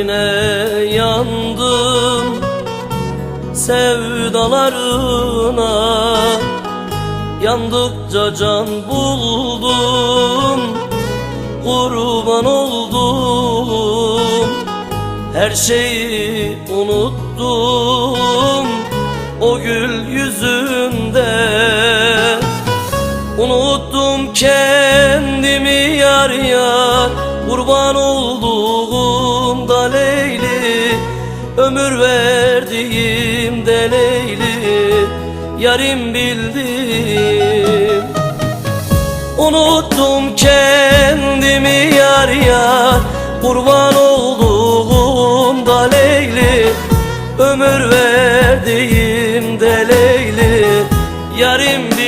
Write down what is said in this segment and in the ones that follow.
Sebebine yandım sevdalarına. Yandıkça can buldum Kurban oldum. Her şeyi unuttum O gül yüzünde. Unuttum kendimi yar yar Kurban olduğum Ömür verdiğim de Leyli Yarim bildim. Unuttum kendimi yar yar Kurban olduğum da Leyli Ömür verdiğim de Leyli Yarim bildim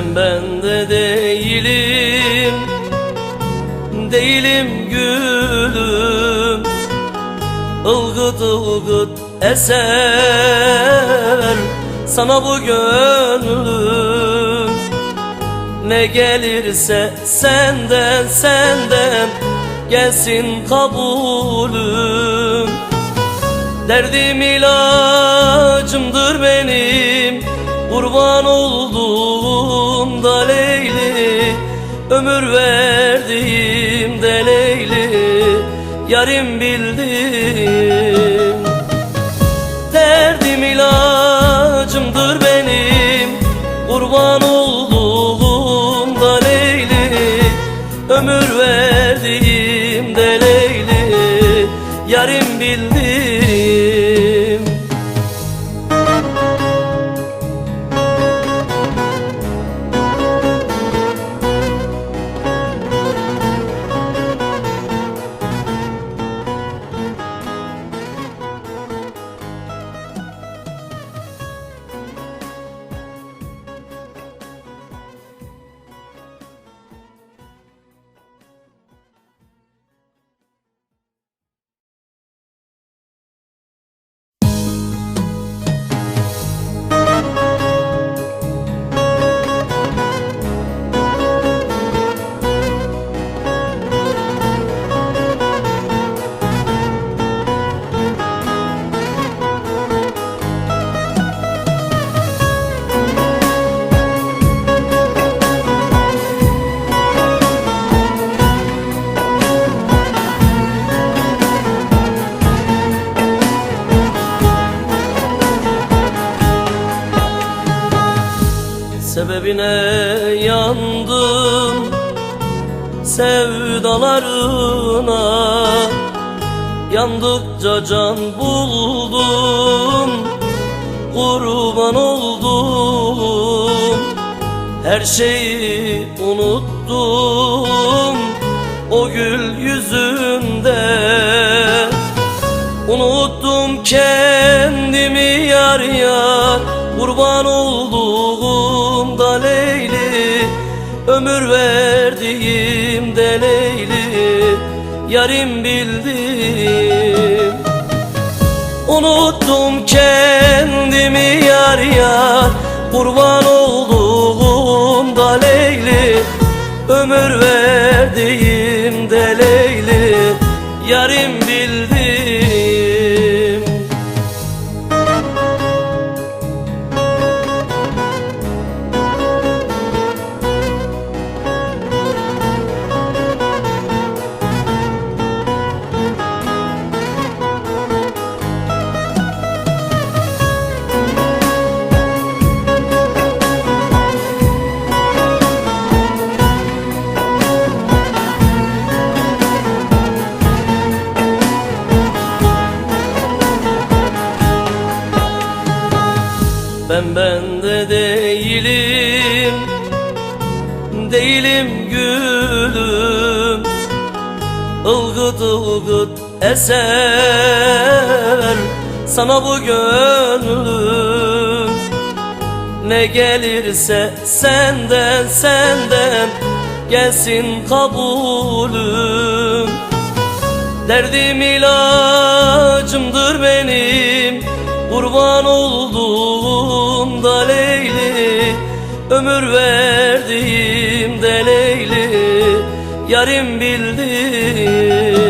Ben bende değilim. Değilim gülüm. Ilgıt ılgıt eser. Sana bu gönlüm. Ne gelirse senden senden Gelsin kabulüm. Derdim ilacımdır benim Kurban olduğum da Leyli Ömür verdiğim de Leyli Yarim bildim. Derdim ilacımdır benim Kurban olduğum da Leyli Ömür verdiğim de Leyli Yarim bildim Sebebine yandım sevdalarına. Yandıkça can buldum Kurban oldum. Her şeyi unuttum O gül yüzünde. Unuttum kendimi yar yar Kurban olduğum Ömür verdiğim de Leyli Yarim bildim Unuttum kendimi yar yar Kurban olduğum da Leyli. Ömür verdiğim de Leyli Ben bende değilim. Değilim gülüm. Ilgıt ılgıt eser sana bu gönlüm. Ne gelirse senden senden gelsin kabulüm. Derdim ilacımdır benim Kurban Leyli Ömür verdiğim de Leyli Yarim bildim